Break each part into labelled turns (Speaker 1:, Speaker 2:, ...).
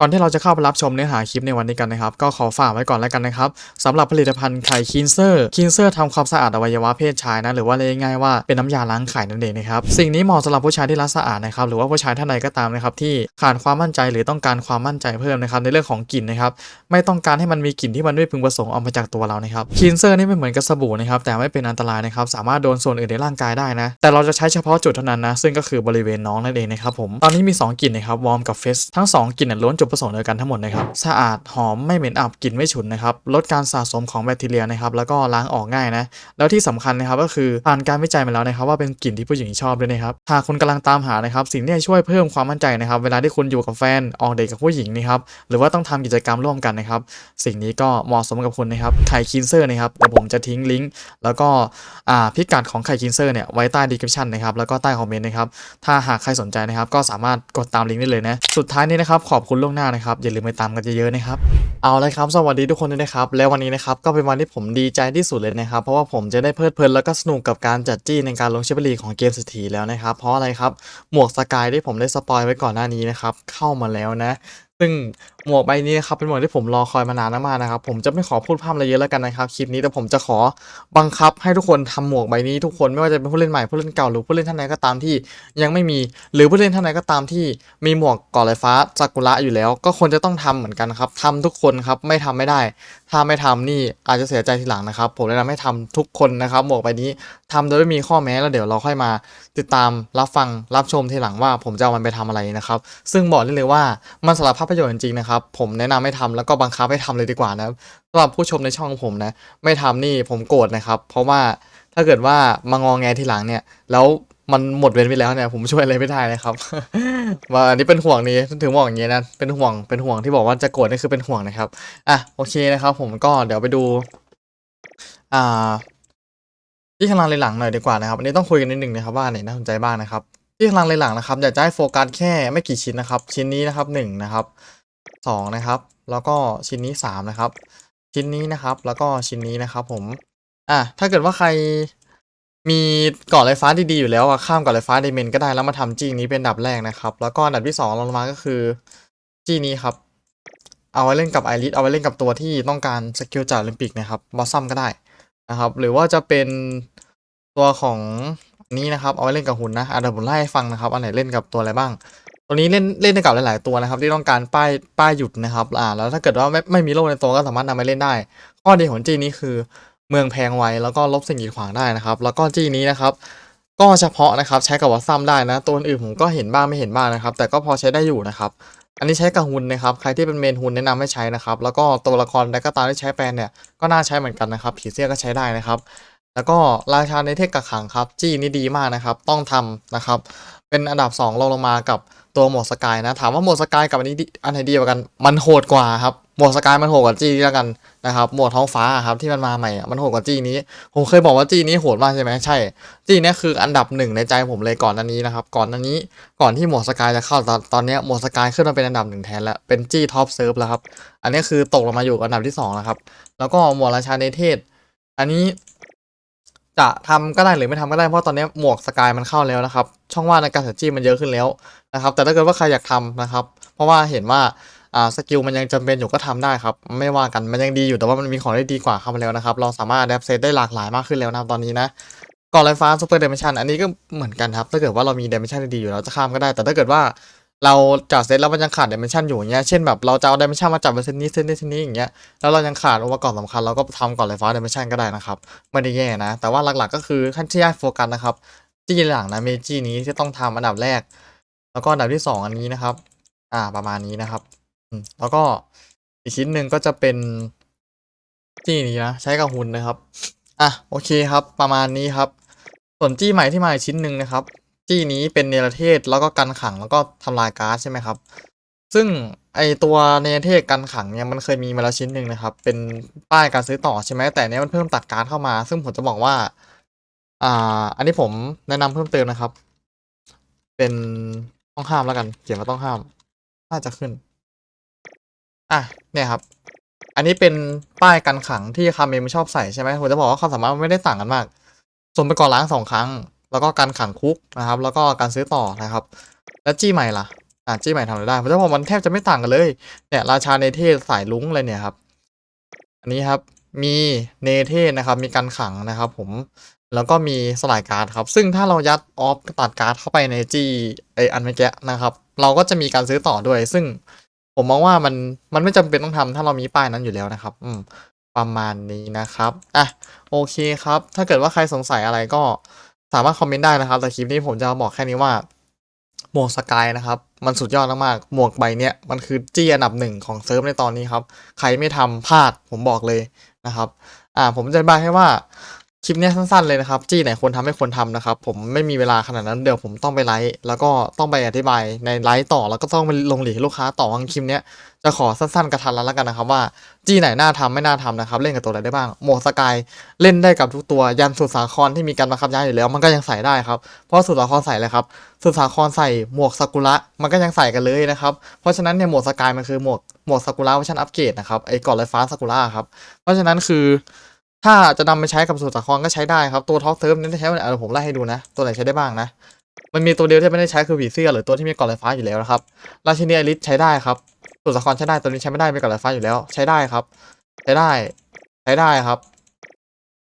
Speaker 1: ก่อนที่เราจะเข้าไปรับชมเนื้อหาคลิปในวันนี้กันนะครับ ก็ขอฝากไว้ก่อนแล้วกันนะครับสำหรับผลิตภัณฑ์ไข่คินเซอร์คินเซอร์ทำความสะอาดอวัยวะเพศชายนะหรือว่าเรียกง่ายๆว่าเป็นน้ำยาล้างไข่นั่นเองนะครับสิ่งนี้เหมาะสำหรับผู้ชายที่รักสะอาดนะครับหรือว่าผู้ชายท่านใดก็ตามนะครับที่ขาดความมั่นใจหรือต้องการความมั่นใจเพิ่มนะครับในเรื่องของกลิ่นนะครับไม่ต้องการให้มันมีกลิ่นที่มันไม่พึงประสงค์ออกมาจากตัวเรานะครับคินเซอร์นี่ไม่เหมือนกับสบู่นะครับแต่ไม่เป็นอันตรายนะครับสามารถโดนส่วนอื่นในร่างกายได้นะแต่เราจะใช้เฉพาะจุดเท่านั้นนะซึ่งก็คือบริเวณน้องนั่นเองนะครับผมตอนนี้มีสองกลิ่นนะครับวอร์มกับเฟสทั้งสองกลิ่นนะล้วนจประสงค์เดียวกันทั้งหมดนะครับ สะอาดหอมไม่เหม็นอับกลิ่นไม่ฉุนนะครับ ลดการสะสมของแบคทีเรียนะครับ แล้วก็ล้างออกง่ายนะ แล้วที่สำคัญนะครับก็คือผ่านการวิจัยมาแล้วนะครับ ว่าเป็นกลิ่นที่ผู้หญิงชอบด้วยนะครับ หากคุณกำลังตามหานะครับ สิ่งที่จะช่วยเพิ่มความมั่นใจนะครับ เวลาที่คุณอยู่กับแฟนออกเดทกับผู้หญิงนะครับ หรือว่าต้องทำกิจกรรมร่วมกันนะครับ สิ่งนี้ก็เหมาะสมกับคุณนะครับ ไข่คินเซอร์นะครับเดี๋ยวผมจะทิ้งลิงก์แล้วก็อ่าพิกัดของไข่คินเซอร์เนี่ยไว้ใต้ดีคริปชันนะครับแล้วก็ใต้คอมเมนต์นะครับถ้าหากใครสนใจนะครับก็สามารถกดตามลิงก์ได้เลยนะสุดท้ายนี้นะครับขอบคุณล่วงหน้านะครับอย่าลืมไปตามกันเยอะๆนะครับเอาเลยครับสวัสดีทุกคนด้วยนะครับแล้ววันนี้นะครับก็เป็นวันที่ผมดีใจที่สุดเลยนะครับ เพราะว่าผมจะได้เพลิดเพลินแล้วก็สนุกกับการจัดจี้ในการลงชิบลีของเกมสถีแล้วนะครับ เพราะอะไรครับหมวกสกายที่ผมได้สปอยไว้ก่อนหน้านี้นะครับเข้ามาแล้วนะ ซึ่งหมวกใบนี้นะครับเป็นหมวกที่ผมรอคอยมานานมากนะครับ ผมจะไม่ขอพูดภาพอะไรเยอะแล้วกันนะครับคลิปนี้แต่ผมจะขอบังคับให้ทุกคนทำหมวกใบนี้ทุกคนไม่ว่าจะเป็นผู้เล่นใหม่ผู้เล่นเก่าหรือผู้เล่นท่านใดก็ตามที่ ยังไม่มีหรือผู้เล่นท่านใดก็ตามที่มีหมวกก่อลอยฟ้าซากุระอยู่แล้ว ก็ควรจะต้องทำเหมือนกันครับทำทุกคนครับไม่ทำไม่ได้ถ้าไม่ทำนี่อาจจะเสียใจทีหลังนะครับ ผมแนะนำให้ทำทุกคนนะครับ หมวกใบนี้ทำโดยไม่มีข้อแม้แล้วเดี๋ยวเราค่อยมาติดตามรับฟังรับชมทีหลังว่า ผมจะเอามันไปทำอะไรนะครับ ซึ่งบอกได้เลยว่ามันสำหรับภาพยนตร์จริงๆนะครับ ผมแนะนำให้ทำแล้วก็บังคับให้ทำเลยดีกว่านะสำหรับผู้ชมในช่องผมนะ ไม่ทำนี่ผมโกรธนะครับ เพราะว่าถ้าเกิดว่ามางอแงทีหลังเนี่ยแล้ว มันหมดเวรไปแล้วเนี่ยผมช่วยอะไรไม่ได้นะครับ ว่าอันนี้เป็นห่วงนี่ถึงบอกอย่างนี้นะเป็นห่วงเป็นห่วงที่บอกว่าจะโกรธนี่คือเป็นห่วงนะครับอะโอเคนะครับ ผมก็เดี๋ยวไปดู อ่า ที่ข้างล่างเลยหลังหน่อยดีกว่านะครับอันนี้ต้องคุยกันนิดหนึ่งนะครับว่าไหนน่าสนใจบ้างนะครับ ที่ข้างล่างเลยหลังนะครับอยากจะให้โฟกัสแค่ไม่กี่ชิ้นนะครับ ชิ้นนี้นะครับหนึ่งนะครับสองนะครับ แล้วก็ชิ้นนี้สามนะครับ ชิ้นนี้นะครับ แล้วก็ชิ้นนี้นะครับ ผม อะถ้าเกิดว่าใคร มีเกาะลอยฟ้าดีๆอยู่แล้วอะข้ามเกาะลอยฟ้าเดเมนก็ได้แล้วมาทำจี้นี้เป็นดับแรกนะครับ แล้วก็อันดับที่สองลงมาก็คือจี้นี้ครับ เอาไว้เล่นกับไอริสเอาไว้เล่นกับตัวที่ต้องการสกิลจากโอลิมปิกนะครับบอสซัมก็ได้นะครับ หรือว่าจะเป็นตัวของนี้นะครับ เอาไว้เล่นกับหุ่นนะอะเดี๋ยวผมไล่ให้ฟังนะครับอันไหนเล่นกับตัวอะไรบ้าง ตัวนี้เล่นเล่นได้กับหลายๆตัวนะครับ ที่ต้องการป้ายป้ายหยุดนะครับอ่าแล้วถ้าเกิดว่าไม่ไม่มีโล่ในตัวก็สามารถนำไปเล่นได้ ข้อดีของจีนี้คือ เมืองแพงไวแล้วก็ลบสิ่งกีดขวางได้นะครับ แล้วก็จีนี้นะครับ ก็เฉพาะนะครับใช้กับวัตซัมได้นะ ตัวอื่นผมก็เห็นบ้างไม่เห็นบ้างนะครับ แต่ก็พอใช้ได้อยู่นะครับ อันนี้ใช้กับฮุนนะครับ ใครที่เป็นเมนฮุนแนะนำให้ใช้นะครับ แล้วก็ตัวละครใดก็ตาที่ใช้แปลนเนี่ยก็น่าใช้เหมือนกันนะครับ ผีเสื้อก็ใช้ได้นะครับแล้วก็ราชาในเทพกักขังครับ จี้นี่ดีมากนะครับ ต้องทำนะครับ เป็นอันดับ2รองลงมากับตัวหมดสกายนะ ถามว่าหมดสกายกับอันนี้อันไหนดีกว่ากัน มันโหดกว่าครับ หมวดสกายมันโหดกว่าจีนี่แล้วกันนะครับหมวดท้องฟ้าครับที่มันมาใหม่มันโหดกว่าจีนี้ ผมเคยบอกว่าจีนี้โหดมากใช่ไหมใช่ จีนี้คืออันดับหนึ่งในใจผมเลยก่อนอันนี้นะครับก่อนอันนี้ก่อนที่หมวดสกายจะเข้าตอนตอนนี้หมวดสกายขึ้นมาเป็นอันดับหนึ่งแทนแล้วเป็นจีท็อปเซิร์ฟแล้วครับอันนี้คือตกลงมาอยู่อันดับที่สองแล้วครับแล้วก็หมวดราชาในเทศ อันนี้จะทำก็ได้หรือไม่ทำก็ได้เพราะตอนนี้หมวกสกายมันเข้าแล้วนะครับ ช่องว่างในการสัจี้มันเยอะขึ้นแล้วนะครับ แต่ถ้าเกิดว่าใครอยากทำนะครับ เพราะว่าเห็นว่า อ่าสกิลมันยังจำเป็นอยู่ก็ทำได้ครับ ไม่ว่ากันมันยังดีอยู่แต่ว่ามันมีของได้ดีกว่าเข้ามาแล้วนะครับ เราสามารถอัดเซตได้หลากหลายมากขึ้นแล้วนะตอนนี้นะก่อนลอยฟ้าซูเปอร์เดเมชันอันนี้ก็เหมือนกันครับ ถ้าเกิดว่าเรามีเดเมชันดีอยู่เราจะข้ามก็ได้ แต่ถ้าเกิดว่าเราจัดเซตแล้วมันยังขาดเดเมชันอยู่อย่างเงี้ยเช่นแบบเราจะเอาเดเมชันมาจับเป็นเซตนี้เซตนี้เซตนี้อย่างเงี้ยแล้วเรายังขาดองค์ประกอบสำคัญเราก็ทำก่อนเลยฟ้าเดเมชันก็ได้นะครับไม่ได้แย่นะ แต่ว่าหลักๆก็คือขั้นที่ให้โฟกัสนะครับจี้หลังนะเมจี้นี้ที่ต้องทำอันดับแรก แล้วก็อันดับที่สองอันนี้นะครับ อ่าประมาณนี้นะครับ แล้วก็อีกชิ้นหนึ่งก็จะเป็นจี้นี้นะใช้กับหุ่นนะครับ อะโอเคครับ ประมาณนี้ครับ ส่วนจี้ใหม่ที่มาอีกชิ้นหนึ่งนะครับ จี้นี้เป็นเนรเทศแล้วก็กันขังแล้วก็ทำลายการ์ดใช่ไหมครับ ซึ่งไอตัวเนรเทศกันขังเนี่ยมันเคยมีมาแล้วชิ้นหนึ่งนะครับ เป็นป้ายการซื้อต่อใช่ไหมแต่เนี้ยมันเพิ่มตัดการ์ดเข้ามา ซึ่งผมจะบอกว่า อ่า อันนี้ผมแนะนำเพิ่มเติมนะครับ เป็นต้องห้ามแล้วกัน เขียนว่าต้องห้าม น่าจะขึ้น อะเนี่ยครับ อันนี้เป็นป้ายกันขังที่คาเมมชอบใส่ใช่ไหมผมจะบอกว่าความสามารถไม่ได้ต่างกันมาก ส่วนไปก่อนล้างสองครั้ง แล้วก็การขังคุกนะครับ แล้วก็การซื้อต่อนะครับ แล้วจี้ใหม่ล่ะอะจี้ใหม่ทำอะไรได้เพราะว่ามันแทบจะไม่ต่างกันเลย เนี่ยราชาเนเธศสายลุ้งเลยเนี่ยครับ อันนี้ครับมีเนเธศนะครับ มีการขังนะครับ ผมแล้วก็มีสลายการ์ดครับ ซึ่งถ้าเรายัดออฟตัดการ์ดเข้าไปในจี้ไออันเมื่อกี้นะครับ เราก็จะมีการซื้อต่อด้วย ซึ่ง ผมมองว่ามันมันไม่จำเป็นต้องทำถ้าเรามีป้ายนั้นอยู่แล้วนะครับ อืม ประมาณนี้นะครับอะโอเคครับ ถ้าเกิดว่าใครสงสัยอะไรก็สามารถคอมเมนต์ได้นะครับแต่คลิปนี้ผมจะบอกแค่นี้ว่าหมวกสกายนะครับมันสุดยอดมากๆหมวกใบเนี้ยมันคือจี้อันดับหนึ่งของเซิร์ฟในตอนนี้ครับ ใครไม่ทำพลาดผมบอกเลยนะครับ อ่าผมจะบายให้ว่า คลิปนี้สั้นๆเลยนะครับ จี้ไหนควรทำไม่ควรทำนะครับ ผมไม่มีเวลาขนาดนั้นเดี๋ยวผมต้องไปไลฟ์แล้วก็ต้องไปอธิบายในไลฟ์ต่อแล้วก็ต้องไปลงหลีกลูกค้าต่อว่าคลิปนี้จะขอสั้นๆกระทันรัดแล้วกันนะครับ ว่าจี้ไหนน่าทำไม่น่าทำนะครับเล่นกับตัวอะไรได้บ้างหมวกสกายเล่นได้กับทุกตัวยันสุดสาครที่มีการบังคับย้ายอยู่แล้ว มันก็ยังใส่ได้ครับเพราะสุดสาครใส่เลยครับสุดสาครใส่หมวกซากุระมันก็ยังใส่กันเลยนะครับเพราะฉะนั้นเนี่ยหมวกสกายมันคือหมวกหมวกซากุระเวอร์ชันอัปเกรดนะครับไอ้ก่อนลอยฟ้าซากุระครับเพราะฉะนั้นคือ ถ้าจะนำไปใช้กับสุดสาครก็ใช้ได้ครับ ตัวท็อปเซิร์ฟนี่ใช้วันไหนเอาผมไล่ให้ดูนะ ตัวไหนใช้ได้บ้างนะ มันมีตัวเดียวที่ไม่ได้ใช้คือผีเสื้อหรือตัวที่มีก่อนลอยฟ้าอยู่แล้วนะครับราชินีอลิสใช้ได้ครับสุดสาครใช้ได้ตัวนี้ใช้ไม่ได้มีก่อนลอยฟ้าอยู่แล้ว ใช้ได้ครับ ใช้ได้ ใช้ได้ครับ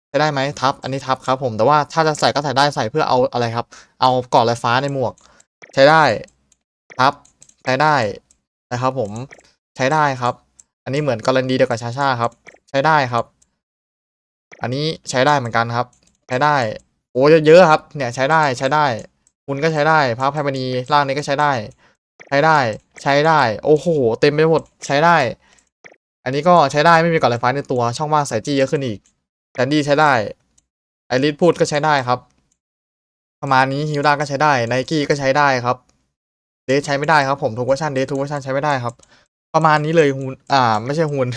Speaker 1: ใช้ได้ไหมทับ อันนี้ทับครับผมแต่ว่าถ้าจะใส่ก็ใส่ได้ใส่เพื่อเอาอะไรครับ เอาก่อนลอยฟ้าในหมวก ใช้ได้ครับใช้ได้นะครับ ผมใช้ได้ครับ อันนี้เหมือนกรณีเดียวกับชาชาครับ ใช้ได้ครับ อันนี้ใช้ได้เหมือนกันครับ ใช้ได้โอ้เยอะๆครับ เนี่ยใช้ได้ใช้ได้ คุณก็ใช้ได้พระพายมณีร่างนี้ก็ใช้ได้ ใช้ได้ใช้ได้ โอ้โห เต็มไปหมดใช้ได้ อันนี้ก็ใช้ได้ไม่มีก่อนลอยฟ้าในตัวช่องว่างใส่จี้เยอะขึ้นอีกแดนดี้ใช้ได้ไอริสพูดก็ใช้ได้ครับ ประมาณนี้ฮิวด้าก็ใช้ได้ไนกี้ก็ใช้ได้ครับเดทใช้ไม่ได้ครับผมทุกเวอร์ชันเดททุกเวอร์ชันใช้ไม่ได้ครับ ประมาณนี้เลยฮูนอ่า ไม่ใช่ฮูน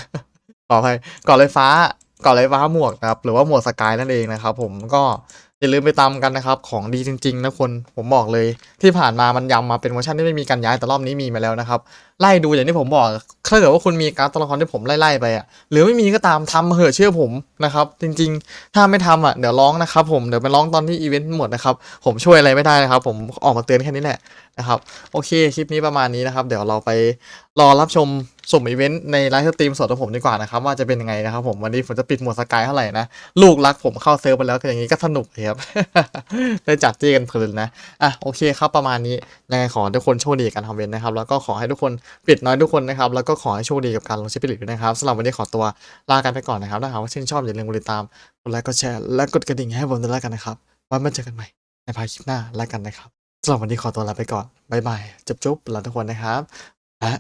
Speaker 1: ขออภัยก่อนเลยฟ้า ก่อนลยฟ้าหมวกนะครับ หรือว่าหมวกสกายนั่นเองนะครับ ผมก็อย่าลืมไปตามกันนะครับ ของดีจริง ๆ นะคนผมบอกเลย ที่ผ่านมามันยำมาเป็นเวอร์ชันที่ไม่มีการย้ายแต่รอบนี้มีมาแล้วนะครับ ไล่ดูอย่างที่ผมบอกถ้าเกิดว่าคุณมีการดตัวละครที่ผมไล่ๆไปอะหรือไม่มีก็ตามทำมาเหอะเชื่อผมนะครับ จริงๆ ถ้าไม่ทำอะเดี๋ยวร้องนะครับผมเดี๋ยวไปร้องตอนที่อีเวนต์หมดนะครับ ผมช่วยอะไรไม่ได้นะครับ ผมออกมาเตือนแค่นี้แหละนะครับโอเคคลิปนี้ประมาณนี้นะครับ เดี๋ยวเราไปรอรับชมสุ่มอีเวนต์ในไลฟ์สตรีมสดของผมดีกว่านะครับ ว่าจะเป็นยังไงนะครับผมวันนี้ผมจะปิดหมวดสกายเท่าไหร่นะ ลูกรักผมเข้าเซิร์ฟไปแล้วก็อย่างนี้ก็สนุกเลยครับได้จัดจี้กันเพลินนะอะโอเคครับประมาณนี้ยังไงขอทุกคนโชคดีกับการทำเวนนะครับ แล้วก็ขอให้ทุกคนปิดน้อยทุกคนนะครับ แล้วก็ขอให้โชคดีกับการลงชิปปิลิตด้วยนะครับสำหรับวันนี้ขอตัวลากันไปก่อนนะครับถ้าหากว่าชื่นชอบอย่าลืมกดติดตามกดไลค์กดแชร์และกดกระดิ่งให้ผมด้วยแล้วกันนะครับไว้มาเจอกันใหม่ในภายคลิปหน้าแล้วกันนะครับสำหรับวันนี้ขอตัวลาไปก่อนบ๊ายบายจุ๊บๆลาทุกคนนะครับและ